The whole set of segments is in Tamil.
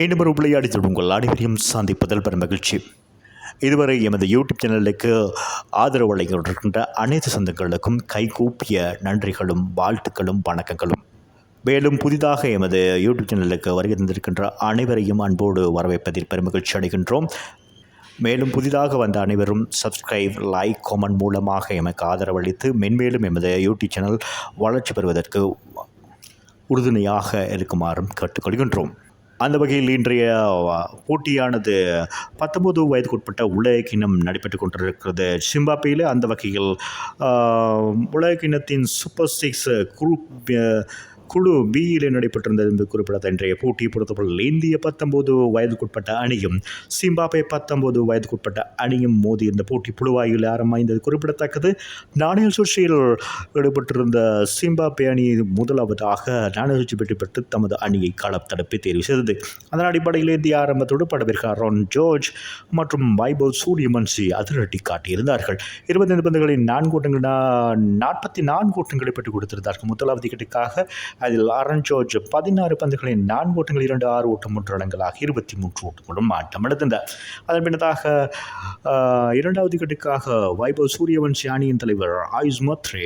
மீண்டும் ஒரு விளையாடி உங்கள் அனைவரையும் சந்திப்பதில் பெரும் மகிழ்ச்சி. இதுவரை எமது யூடியூப் சேனலுக்கு ஆதரவு வழங்கி அனைத்து சொந்தங்களுக்கும் கைகூப்பிய நன்றிகளும் வாழ்த்துக்களும் வணக்கங்களும். மேலும் புதிதாக எமது யூடியூப் சேனலுக்கு வருகை தந்திருக்கின்ற அனைவரையும் அன்போடு வரவேற்பதில் பெருமகிழ்ச்சி அடைகின்றோம். மேலும் புதிதாக வந்த அனைவரும் சப்ஸ்கிரைப் லைக் கமெண்ட் மூலமாக எமக்கு ஆதரவளித்து மென்மேலும் எமது யூடியூப் சேனல் வளர்ச்சி பெறுவதற்கு உறுதுணையாக இருக்குமாறும் கேட்டுக்கொள்கின்றோம். அந்த வகையில் இன்றைய போட்டியானது பத்தொன்பது வயதுக்குட்பட்ட உலக கிண்ணம் நடைபெற்று கொண்டிருக்கிறது. சிம்பாப்வேயில் அந்த வகையில் ஆஹ், சூப்பர் சிக்ஸ் குரூப் குழு பியில் நடைபெற்றிருந்தது என்று குறிப்பிடத்தக்க இன்றைய போட்டியை பொறுத்தவரையில் இந்திய பத்தொன்பது வயதுக்குட்பட்ட அணியும் சிம்பாபே பத்தொன்பது வயதுக்குட்பட்ட அணியும் மோதி இந்த போட்டி புழுவாயில் ஆரம்பமாய்ந்தது குறிப்பிடத்தக்கது. நாணய சுற்றியில் ஈடுபட்டிருந்த சிம்பாபே அணி முதலாவதாக நாணய சுற்றி வெற்றி பெற்று தமது அணியை களம் தடுப்பி தேர்வு செய்தது. அதன் அடிப்படையில் இந்திய ஆரம்பத்தோடு படவிற்கார் ரான் ஜோர்ஜ் மற்றும் வைபவ் சூரியமன்சி அதிரடி காட்டியிருந்தார்கள். இருபத்தைந்து பந்துகளின் நான்கு ஓட்டங்கள் நாற்பத்தி நான்கு ஓட்டங்களை பெற்றுக் கொடுத்திருந்தார்கள். முதலாவது விக்கெட்டுக்காக அதில் அரண் ஜார்ஜ் பதினாறு பந்துகளில் நான்கு ஓட்டங்கள் இரண்டு ஆறு ஓட்டம் மூன்று ரன்களாக இருபத்தி மூன்று ஓட்டங்களும் ஆட்டம் எடுத்திருந்தார் அதன் பின்னதாக இரண்டாவது கட்டுக்காக வைபவ் சூரியவன்சி அணியின் தலைவர் ஆயுஷ் மத்ரே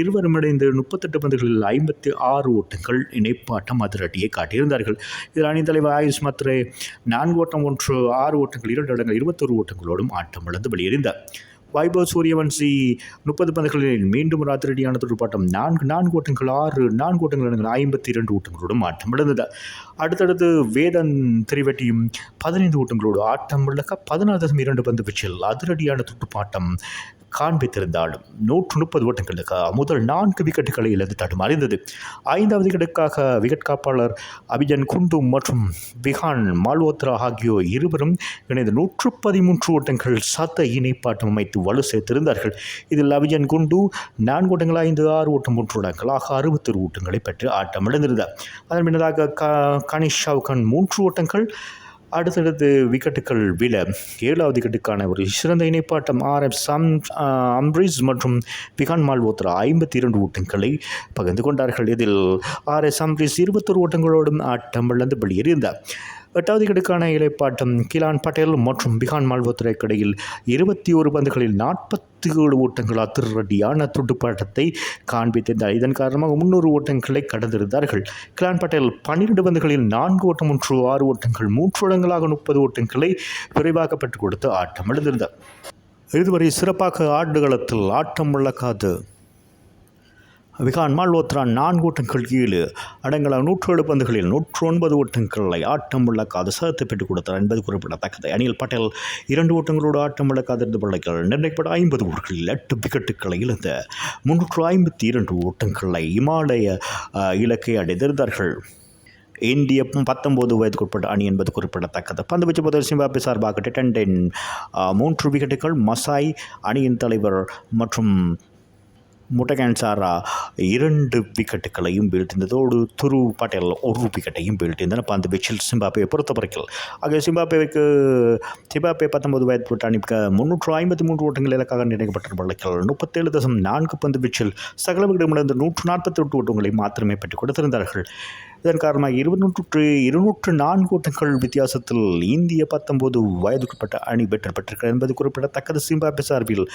இருவரும் இணைந்து முப்பத்தெட்டு பந்துகளில் ஐம்பத்தி ஆறு ஓட்டங்கள் இணைப்பாட்டம் அதிரடியை காட்டியிருந்தார்கள். இதில் அணியின் தலைவர் ஆயுஷ் மத்ரே நான்கு ஓட்டம் ஒன்று ஆறு ஓட்டங்கள் இரண்டு இடங்கள் இருபத்தொரு ஓட்டங்களோடும் ஆட்டம் இழந்து வெளியேறிந்தார் வைபவ் சூரியவன்சி முப்பது பந்துகளில் மீண்டும் ஒரு அதிரடியான துடுப்பாட்டம் நான்கு நான்கு ஓட்டங்கள் ஆறு நான்கு ஓட்டங்கள் இடங்கள் ஐம்பத்தி இரண்டு ஓட்டங்களோடும் ஆட்டம் இழந்தது அடுத்தடுத்து வேதன் திரிவட்டியும் பதினைந்து ஓட்டங்களோடு ஆட்டம் இழக்க பதினாறு தசம் இரண்டு பந்து பிச்சில் அதிரடியான துடுப்பாட்டம் காண்பித்திருந்தாலும் நூற்று முப்பது ஓட்டங்களுக்கு முதல் நான்கு விக்கெட்டுகளை இழந்து தடுமாறிந்தது ஐந்தாவது விக்கெட்டுக்காக விக்கெட் காப்பாளர் அபிஜன் குண்டு மற்றும் விஹான் மால்வோத்ரா ஆகியோர் இருவரும் இணைந்து நூற்று பதிமூன்று ஓட்டங்கள் சத்த இணைப்பாட்டம் அமைத்து வலு சேர்த்திருந்தார்கள். இதில் அபிஜன் குண்டு நான்கு ஓட்டங்கள் ஐந்து ஆறு ஓட்டம் மூன்று ஓட்டங்களாக அறுபத்தொரு ஓட்டங்களை பெற்று ஆட்டம் இழந்திருந்தார் அதன் பின்னதாக க கனிஷ் ஷவுகன் மூன்று ஓட்டங்கள் அடுத்தடுத்து விக்கெட்டுகள் விழ ஏழாவது விக்கெட்டுக்கான ஒரு சிறந்த இணைப்பாட்டம் ஆர் எஃப் சம் அம்ரீஸ் மற்றும் பிகான் மால்வோத்ரா ஐம்பத்தி இரண்டு ஓட்டங்களை பகிர்ந்து கொண்டார்கள். இதில் ஆர் எஸ் அம்ரீஸ் இருபத்தொரு ஓட்டங்களோடும் ஆட்டம் இழந்து வெளியேறியிருந்தார். எட்டாவது விக்கெட்டுக்கான இலைப்பாட்டம் கிலான் பட்டேல் மற்றும் பிகான் மால்வோத்ராக்கு இடையில் இருபத்தி ஒரு பந்துகளில் நாற்பத்தி ஏழு ஓட்டங்கள் அதிரடியான துடுப்பாட்டத்தை காண்பித்திருந்தார் இதன் காரணமாக முன்னூறு ஓட்டங்களை கடந்திருந்தார்கள். கிலான் பட்டேல் பன்னிரண்டு பந்துகளில் நான்கு ஓட்டம் ஒன்று ஆறு ஓட்டங்கள் மூன்று ஓடங்களாக முப்பது ஓட்டங்களை விரைவாக பெற்றுக் கொடுத்து ஆட்டம் எழுந்திருந்தார் இதுவரை சிறப்பாக ஆடுகளத்தில் ஆட்டம் விளக்காது விகான் மால்வோத்ரான் நான்கு ஓட்டங்கள் ஏழு அடங்கலாக நூற்று ஏழு பந்துகளில் நூற்று ஒன்பது ஓட்டங்களை ஆட்டம் இழக்காது சேர்த்து பெற்றுக் கொடுத்தார் என்பது குறிப்பிடத்தக்கது. அனில் பட்டேல் இரண்டு ஓட்டங்களோடு ஆட்டம் இழக்காதிருந்த பிள்ளைகள் நிர்ணயிக்கப்பட்ட ஐம்பது ஓவர்களில் எட்டு விக்கெட்டுகளை இழந்த முன்னூற்று ஐம்பத்தி இரண்டு ஓட்டங்களை இமாலய இலக்கை அடைந்திருந்தார்கள். இந்திய பத்தொன்பது வயதுக்குட்பட்ட அணி என்பது குறிப்பிடத்தக்கது. பந்து வச்சு முதல் சிம்பாப்வே சார்பாக டெட்டன் மூன்று விக்கெட்டுகள் மசாய் அணியின் தலைவர் மற்றும் முட்டகன் இரண்டு விக்கெட்டுகளையும் வீழ்த்தினதோடு துரு பட்டேல் ஒரு விக்கெட்டையும் வீழ்த்தியிருந்தனர் பந்து வீச்சில் சிம்பாப்வே பொறுத்தவரைக்கும் ஆக சிம்பாப்பேவுக்கு சிம்பாப்பே பத்தொன்பது வயது அணிக்கு முன்னூற்று ஐம்பத்தி மூன்று ஓட்டங்கள் இலக்காக நிர்ணயிக்கப்பட்ட வழக்கில் முப்பத்தேழு தசம் நான்கு பந்து வீச்சில் சகல விடமிழந்து நூற்று நாற்பத்தி எட்டு ஓட்டங்களை மாத்திரமே பெற்றுக் கொடுத்திருந்தார்கள். இதன் காரணமாக இருநூற்று இருநூற்று நான்கு ஓட்டங்கள் வித்தியாசத்தில் இந்திய பத்தொன்பது வயதுக்குட்பட்ட அணி வெற்றி பெற்றிருக்கிறது என்பது குறிப்பிடத்தக்கது. சிம்பாப்பே சார்பில்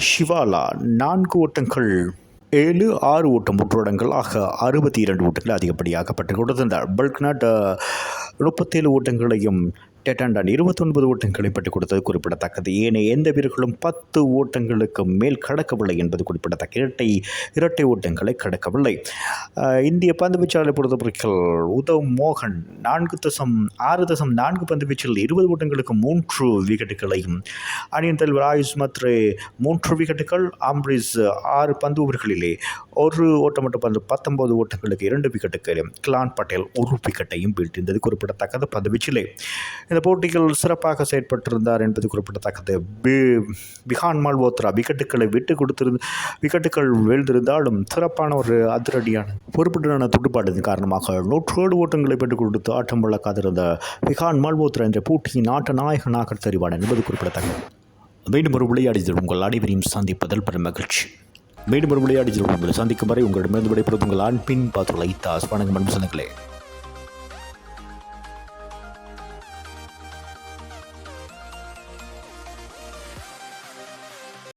ஷிவாலா நான்கு ஓட்டங்கள் ஏழு ஆறு ஓட்டம் மூன்று ஆக அறுபத்தி இரண்டு ஓட்டங்கள் அதிகப்படியாக பெற்றுக் கொடுத்திருந்தார் பல்க்நாட் முப்பத்தேழு ஓட்டங்களையும் டெட்டாண்டான் இருபத்தொன்பது ஓட்டங்களை பெற்றுக் கொடுத்தது குறிப்பிடத்தக்கது. ஏனைய எந்த வீரர்களும் பத்து ஓட்டங்களுக்கு மேல் கடக்கவில்லை என்பது குறிப்பிடத்தக்க. இரட்டை இரட்டை ஓட்டங்களை கடக்கவில்லை. இந்திய பந்துவீச்சாளரை பொறுத்தவரைக்கும் உதவ் மோகன் நான்கு தசம் ஆறு தசம் நான்கு பந்து வீச்சில் இருபது ஓட்டங்களுக்கு மூன்று விக்கெட்டுகளையும் அணியின் தலைவர் ஆயுஷ் மத்ரே மூன்று விக்கெட்டுகள் அம்ரீஸ் ஆறு பந்து ஓவர்களிலே ஒரு ஓட்டமட்ட பந்து பத்தொன்பது ஓட்டங்களுக்கு இரண்டு விக்கெட்டுகளையும் கிலான் பட்டேல் ஒரு விக்கெட்டையும் வீழ்த்தியிருந்தது குறிப்பிடத்தக்கது பந்து வீச்சிலே. இந்த போட்டிகள் சிறப்பாக செயற்பட்டிருந்தார் என்பது குறிப்பிடத்தக்கது. பி- பிஹான் மால்வோத்ரா விக்கெட்டுகளை விட்டு கொடுத்திருந்து விக்கெட்டுகள் வீழ்ந்திருந்தாலும் சிறப்பான ஒரு அதிரடியான பொறுப்பிட்டான துடுப்பாட்டத்தின் காரணமாக நூற்றோடு ஓட்டங்களை பெற்றுக் கொடுத்து ஆட்டம் வழக்காதிருந்த பிஹான் மால்வோத்ரா என்ற போட்டியின் ஆட்ட நாயகனாக தெரிவான என்பது குறிப்பிடத்தக்கது. மீண்டும் ஒரு விளையாடிகள் உங்கள் அனைவரையும் சந்திப்பதில் பெரும் மகிழ்ச்சி. மீண்டும் ஒரு விளையாடிகள் உங்களை சந்திக்கும் வரை உங்களிடமிருந்து விடைபெறுவது உங்கள் அன்பின் பாத்துள்ள ஐத்தாஸ் வணக்கம் அன்பு சொந்தங்களே.